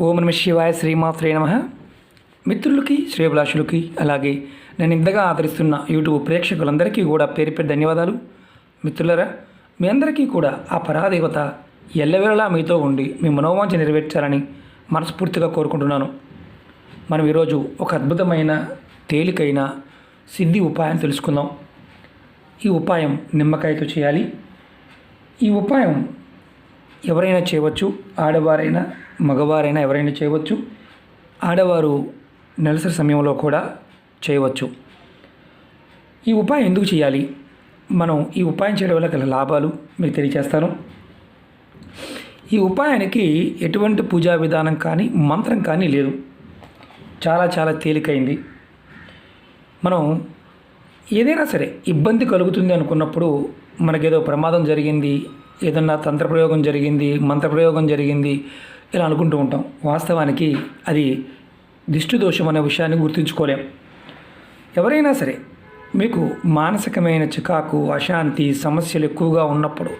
ఓం నమ శివాయ శ్రీమాత్రే నమ. మిత్రులకి శ్రేభిలాషులకి అలాగే నేను ఇంతగా ఆదరిస్తున్న యూట్యూబ్ ప్రేక్షకులందరికీ కూడా పేరు పేరు ధన్యవాదాలు. మిత్రులరా మీ అందరికీ కూడా ఆ పరాదేవత ఎల్లవేళలా మీతో ఉండి మీ మనోవాంఛ నెరవేర్చాలని మనస్ఫూర్తిగా కోరుకుంటున్నాను. మనం ఈరోజు ఒక అద్భుతమైన తేలికైన సిద్ధి ఉపాయం తెలుసుకుందాం. ఈ ఉపాయం నిమ్మకాయతో చేయాలి. ఈ ఉపాయం ఎవరైనా చేయవచ్చు ఆడవారైనా మగవారైనా ఎవరైనా చేయవచ్చు ఆడవారు నెలసరి సమయంలో కూడా చేయవచ్చు. ఈ ఉపాయం ఎందుకు చేయాలి? మనం ఈ ఉపాయం చేయడం వల్ల గల లాభాలు మీకు తెలియజేస్తాను ఈ ఉపాయానికి ఎటువంటి పూజా విధానం కానీ మంత్రం కానీ లేదు. చాలా చాలా తేలికైంది. మనం ఏదైనా సరే ఇబ్బంది కలుగుతుంది అనుకున్నప్పుడు మనకేదో ప్రమాదం జరిగింది ఏదన్నా తంత్రప్రయోగం జరిగింది మంత్రప్రయోగం జరిగింది ఇలా అనుకుంటూ ఉంటాం. వాస్తవానికి అది దిష్టి దోషం అనే విషయాన్ని గుర్తుంచుకోలేం. ఎవరైనా సరే మీకు మానసికమైన చికాకు అశాంతి సమస్యలు ఎక్కువగా ఉన్నప్పుడు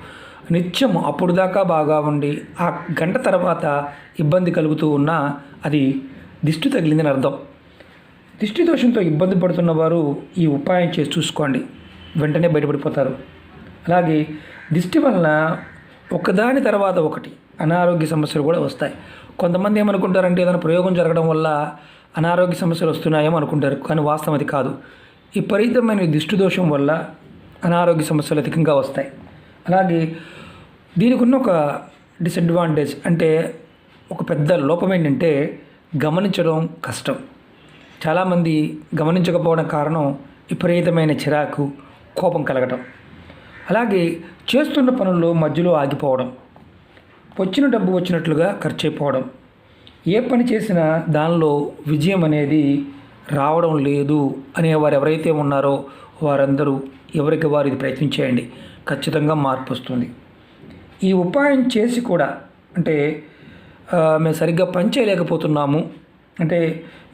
నిత్యం అప్పుడు దాకా బాగా ఉండి ఆ గంట తర్వాత ఇబ్బంది కలుగుతూ ఉన్నా అది దిష్టి తగిలిందని అర్థం. దిష్టి దోషంతో ఇబ్బంది పడుతున్న వారు ఈ ఉపాయం చేసి చూసుకోండి. వెంటనే బయటపడిపోతారు. అలాగే దిష్టి వలన ఒకదాని తర్వాత ఒకటి అనారోగ్య సమస్యలు కూడా వస్తాయి. కొంతమంది ఏమనుకుంటారంటే ఏదైనా ప్రయోగం జరగడం వల్ల అనారోగ్య సమస్యలు వస్తున్నాయేమో అనుకుంటారు కానీ వాస్తవం అది కాదు. విపరీతమైన దిష్టి దోషం వల్ల అనారోగ్య సమస్యలు అధికంగా వస్తాయి. అలాగే దీనికి ఉన్న ఒక డిసడ్వాంటేజ్ అంటే ఒక పెద్ద లోపం ఏంటంటే గమనించడం కష్టం. చాలామంది గమనించకపోవడం కారణం విపరీతమైన చిరాకు కోపం కలగటం. అలాగే చేస్తున్న పనుల్లో మధ్యలో ఆగిపోవడం వచ్చిన డబ్బు వచ్చినట్లుగా ఖర్చు అయిపోవడం ఏ పని చేసినా దానిలో విజయం అనేది రావడం లేదు అనేవారు ఎవరైతే ఉన్నారో వారందరూ ఎవరికి వారు ఇది ప్రయత్నించేయండి. ఖచ్చితంగా మార్పు వస్తుంది ఈ ఉపాయం చేసి కూడా అంటే మేము సరిగ్గా పని చేయలేకపోతున్నాము. అంటే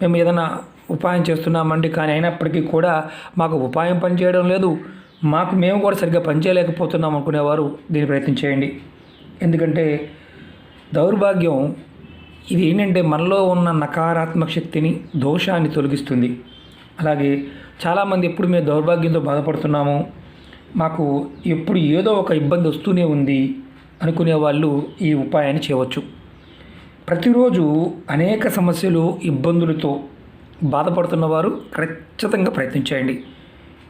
మేము ఏదైనా ఉపాయం చేస్తున్నామండి కానీ అయినప్పటికీ కూడా మాకు ఉపాయం పనిచేయడం లేదు. మాకు మేము కూడా సరిగ్గా పని చేయలేకపోతున్నాం అనుకునేవారు దీన్ని ప్రయత్నం చేయండి. ఎందుకంటే దౌర్భాగ్యం ఇది ఏంటంటే మనలో ఉన్న నకారాత్మక శక్తిని దోషాన్ని తొలగిస్తుంది. అలాగే చాలామంది ఎప్పుడు మేము దౌర్భాగ్యంతో బాధపడుతున్నాము మాకు ఎప్పుడు ఏదో ఒక ఇబ్బంది వస్తూనే ఉంది అనుకునే వాళ్ళు ఈ ఉపాయాన్ని చేయవచ్చు. ప్రతిరోజు అనేక సమస్యలు ఇబ్బందులతో బాధపడుతున్న వారు ఖచ్చితంగా ప్రయత్నించేయండి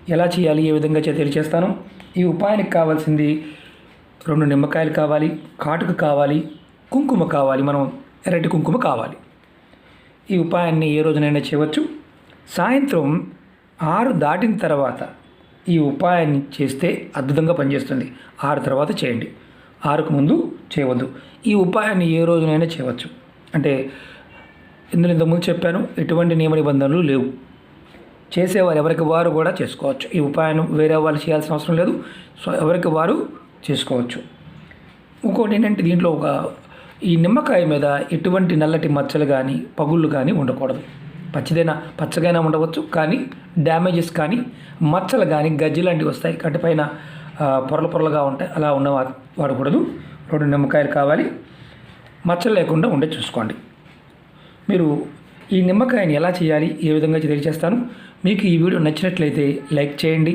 ఎలా చేయాలి ఏ విధంగా చే- తెలియచేస్తాను ఈ ఉపాయానికి కావాల్సింది రెండు నిమ్మకాయలు కావాలి కాటుక కావాలి కుంకుమ కావాలి మనం ఎర్రటి కుంకుమ కావాలి. ఈ ఉపాయాన్ని ఏ రోజునైనా చేయవచ్చు. సాయంత్రం ఆరు దాటిన తర్వాత ఈ ఉపాయాన్ని చేస్తే అద్భుతంగా పనిచేస్తుంది. ఆరు తర్వాత చేయండి. ఆరుకు ముందు చేయవద్దు. ఈ ఉపాయాన్ని ఏ రోజునైనా చేయవచ్చు. అంటే ఇందులో ఇంతకుముందు చెప్పాను ఎటువంటి నియమ నిబంధనలు లేవు. చేసేవారు ఎవరికి వారు కూడా చేసుకోవచ్చు. ఈ ఉపాయం వేరే వాళ్ళు చేయాల్సిన అవసరం లేదు. సో ఎవరికి వారు చేసుకోవచ్చు. ఇంకోటి ఏంటంటే దీంట్లో ఒక ఈ నిమ్మకాయ మీద ఎటువంటి నల్లటి మచ్చలు కానీ పగుళ్ళు కానీ ఉండకూడదు. పచ్చిదైనా పచ్చగైనా ఉండవచ్చు. కానీ డ్యామేజెస్ కానీ మచ్చలు కానీ గజ్జి లాంటివి వస్తాయి. కట్టిపైన పొరలు పొరలుగా ఉంటాయి. అలా ఉన్న వాడకూడదు. రెండు నిమ్మకాయలు కావాలి. మచ్చలు లేకుండా ఉండే చూసుకోండి. మీరు ఈ నిమ్మకాయని ఎలా చేయాలి? ఏ విధంగా తెలియజేస్తాను. మీకు ఈ వీడియో నచ్చినట్లయితే లైక్ చేయండి.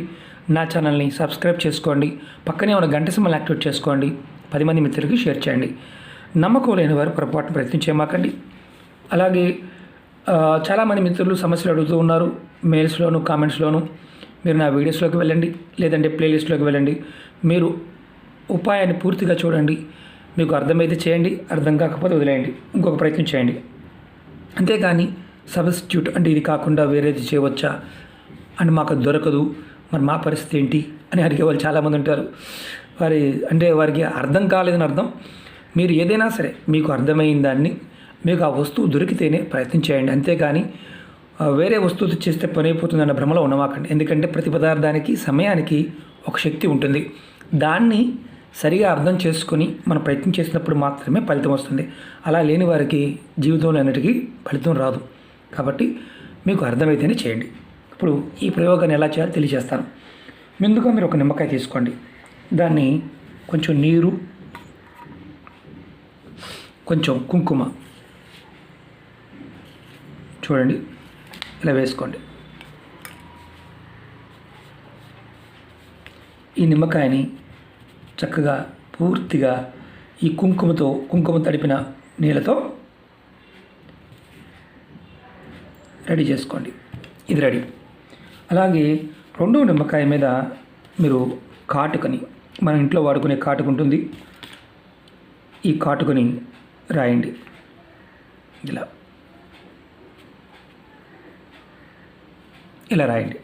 నా ఛానల్ని సబ్స్క్రైబ్ చేసుకోండి. పక్కనే ఉన్న గంట సింబల్ యాక్టివేట్ చేసుకోండి. పది మంది మిత్రులకి షేర్ చేయండి. నమ్మకం లేని వారు పొరపాటున ప్రయత్నించేమాకండి అలాగే చాలామంది మిత్రులు సమస్యలు అడుగుతూ ఉన్నారు. మెయిల్స్లోను కామెంట్స్లోను మీరు నా వీడియోస్లోకి వెళ్ళండి. లేదంటే ప్లేలిస్ట్లోకి వెళ్ళండి. మీరు ఉపాయాన్ని పూర్తిగా చూడండి. మీకు అర్థమైతే చేయండి. అర్థం కాకపోతే వదిలేయండి. ఇంకొక ప్రయత్నం చేయండి. అంతేకాని సబ్స్టిట్యూట్ అంటే ఇది కాకుండా వేరేది చేయవచ్చా? అని మాకు దొరకదు. మరి మా పరిస్థితి ఏంటి? అని అడిగే వాళ్ళు చాలామంది ఉంటారు. వారి అంటే వారికి అర్థం కాలేదని అర్థం. మీరు ఏదైనా సరే మీకు అర్థమైన దాన్ని మీకు ఆ వస్తువు దొరికితేనే ప్రయత్నం చేయండి. అంతేగాని వేరే వస్తువుతో చేస్తే పని అయిపోతుందన్న భ్రమలో ఉన్నమాకండి ఎందుకంటే ప్రతి పదార్థానికి సమయానికి ఒక శక్తి ఉంటుంది. దాన్ని సరిగా అర్థం చేసుకొని మనం ప్రయత్నం చేసినప్పుడు మాత్రమే ఫలితం వస్తుంది. అలా లేని వారికి జీవితంలో అన్నిటికీ ఫలితం రాదు. కాబట్టి మీకు అర్థమైతేనే చేయండి. ఇప్పుడు ఈ ప్రయోగాన్ని ఎలా చేయాలో తెలియజేస్తాను. ముందుగా మీరు ఒక నిమ్మకాయ తీసుకోండి. దాన్ని కొంచెం నీరు కొంచెం కుంకుమ చూడండి ఇలా వేసుకోండి. ఈ నిమ్మకాయని చక్కగా పూర్తిగా ఈ కుంకుమతో కుంకుమ తడిపిన నీళ్ళతో రెడీ చేసుకోండి. ఇది రెడీ. అలాగే రెండో నిమ్మకాయ మీద మీరు కాటుకని మన ఇంట్లో వాడుకునే కాటుక ఉంటుంది. ఈ కాటుకని రాయండి. ఇలా. ఇలా రాయండి.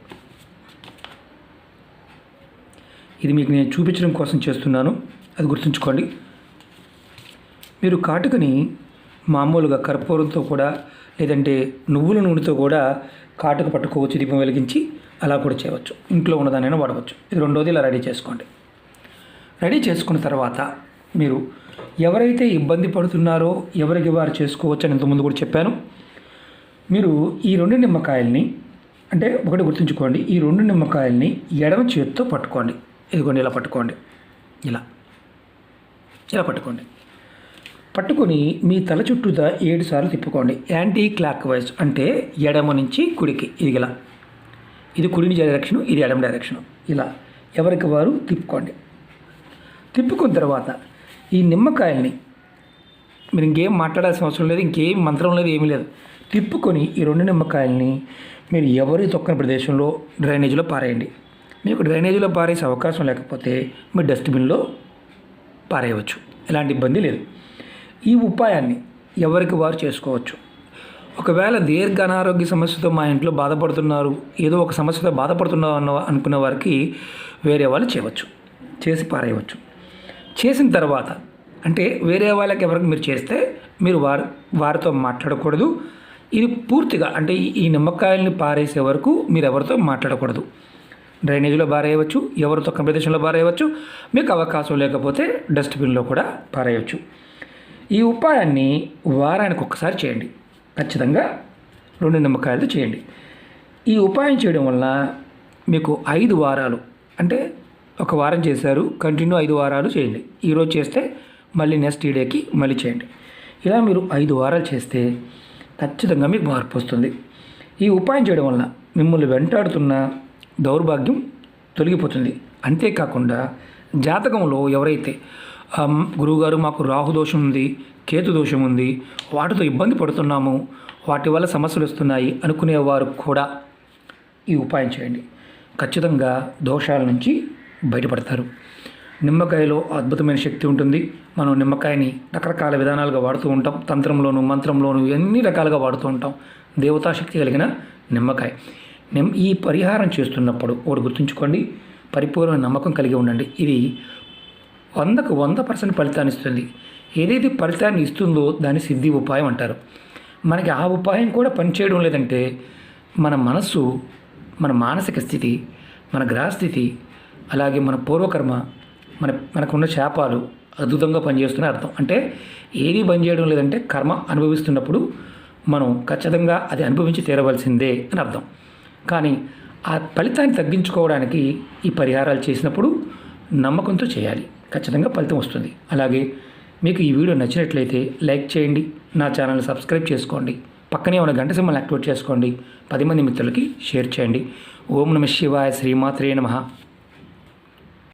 ఇది మీకు నేను చూపించడం కోసం చేస్తున్నాను. అది గుర్తుంచుకోండి. మీరు కాటుకని మామూలుగా కర్పూరంతో కూడా లేదంటే నువ్వుల నూనెతో కూడా కాటుక పట్టుకోవచ్చు దీపం వెలిగించి అలా కూడా చేయవచ్చు. ఇంట్లో ఉన్నదానైనా వాడవచ్చు. ఇది రెండోది ఇలా రెడీ చేసుకోండి. రెడీ చేసుకున్న తర్వాత మీరు ఎవరైతే ఇబ్బంది పడుతున్నారో ఎవరికి వారు చేసుకోవచ్చు అని ఇంతకుముందు కూడా చెప్పాను. మీరు ఈ రెండు నిమ్మకాయల్ని అంటే ఒకటి గుర్తుంచుకోండి ఈ రెండు నిమ్మకాయల్ని ఎడమ చేతితో పట్టుకోండి. ఇదిగోండి ఇలా పట్టుకోండి. ఇలా. ఇలా పట్టుకోండి. పట్టుకొని మీ తల చుట్టూతా ఏడు సార్లు తిప్పుకోండి. యాంటీ క్లాక్ వైజ్ అంటే ఎడమ నుంచి కుడికి. ఇది ఇలా. ఇది కుడిని డైరెక్షన్ ఇది ఎడమ డైరెక్షన్ ఇలా. ఎవరికి వారు తిప్పుకోండి. తిప్పుకున్న తర్వాత ఈ నిమ్మకాయల్ని మీరు ఇంకేం మాట్లాడాల్సిన అవసరం లేదు ఇంకేం మంత్రం లేదు ఏమీ లేదు. తిప్పుకొని ఈ రెండు నిమ్మకాయల్ని మీరు ఎవరి తొక్కని ప్రదేశంలో డ్రైనేజీలో పారేయండి. మీకు డ్రైనేజీలో పారేసే అవకాశం లేకపోతే మీ డస్ట్బిన్లో పారేయవచ్చు. ఎలాంటి ఇబ్బంది లేదు. ఈ ఉపాయాన్ని ఎవరికి వారు చేసుకోవచ్చు? ఒకవేళ దీర్ఘ అనారోగ్య సమస్యతో మా ఇంట్లో బాధపడుతున్నారు ఏదో ఒక సమస్యతో బాధపడుతున్నారు అన్న అనుకున్న వారికి వేరే వాళ్ళు చేయవచ్చు చేసి పారేయవచ్చు. చేసిన తర్వాత అంటే వేరే వాళ్ళకి ఎవరికి మీరు చేస్తే మీరు వారి వారితో మాట్లాడకూడదు. ఇది పూర్తిగా అంటే ఈ- నిమ్మకాయల్ని పారేసే వరకు మీరు ఎవరితో మాట్లాడకూడదు. డ్రైనేజీలో పారేయవచ్చు ఎవరితో కంపెనీషన్లో ప్రదేశంలో పారేయవచ్చు మీకు అవకాశం లేకపోతే డస్ట్బిన్లో కూడా పారేయవచ్చు ఈ ఉపాయాన్ని వారానికి ఒక్కసారి చేయండి. ఖచ్చితంగా రెండు నిమ్మకాయలతో చేయండి. ఈ ఉపాయం చేయడం వల్ల మీకు ఐదు వారాలు అంటే ఒక వారం చేశారు కంటిన్యూ ఐదు వారాలు చేయండి. ఈరోజు చేస్తే మళ్ళీ నెక్స్ట్ ఈ డేకి మళ్ళీ చేయండి. ఇలా మీరు ఐదు వారాలు చేస్తే ఖచ్చితంగా మీకు మార్పు వస్తుంది. ఈ ఉపాయం చేయడం వల్ల మిమ్మల్ని వెంటాడుతున్న దౌర్భాగ్యం తొలగిపోతుంది. అంతేకాకుండా జాతకంలో ఎవరైతే గురువుగారు మాకు రాహు దోషం ఉంది కేతు దోషం ఉంది వాటితో ఇబ్బంది పడుతున్నాము వాటి వల్ల సమస్యలు వస్తున్నాయి అనుకునేవారు కూడా ఈ ఉపాయం చేయండి. ఖచ్చితంగా దోషాల నుంచి బయటపడతారు. నిమ్మకాయలో అద్భుతమైన శక్తి ఉంటుంది. మనం నిమ్మకాయని రకరకాల విధానాలుగా వాడుతూ ఉంటాం. తంత్రంలోను మంత్రంలోను ఎన్ని రకాలుగా వాడుతూ ఉంటాం. దేవతా శక్తి కలిగిన నిమ్మకాయ. నిమ్ ఈ పరిహారం చేస్తున్నప్పుడు ఒకటి గుర్తుంచుకోండి. పరిపూర్ణ నమ్మకం కలిగి ఉండండి. ఇది వందకు వంద పర్సెంట్ ఫలితాన్ని ఇస్తుంది. ఏదైతే ఫలితాన్ని ఇస్తుందో దాన్ని సిద్ధి ఉపాయం అంటారు. మనకి ఆ ఉపాయం కూడా పనిచేయడం లేదంటే మన మనస్సు మన మానసిక స్థితి మన గ్రహస్థితి అలాగే మన పూర్వకర్మ మన మనకున్న శాపాలు అద్భుతంగా పనిచేస్తున్నాయి అర్థం. అంటే ఏది పనిచేయడం లేదంటే కర్మ అనుభవిస్తున్నప్పుడు మనం ఖచ్చితంగా అది అనుభవించి తీరవలసిందే అని అర్థం. కానీ ఆ ఫలితాన్ని తగ్గించుకోవడానికి ఈ పరిహారాలు చేసినప్పుడు నమ్మకంతో చేయాలి. ఖచ్చితంగా ఫలితం వస్తుంది. అలాగే మీకు ఈ వీడియో నచ్చినట్లయితే లైక్ చేయండి నా ఛానల్ సబ్స్క్రైబ్ చేసుకోండి పక్కనే ఉన్న గంట సింబల్ యాక్టివేట్ చేసుకోండి పది మంది మిత్రులకి షేర్ చేయండి. ఓం నమ శివాయ శ్రీమాత్రే నమః.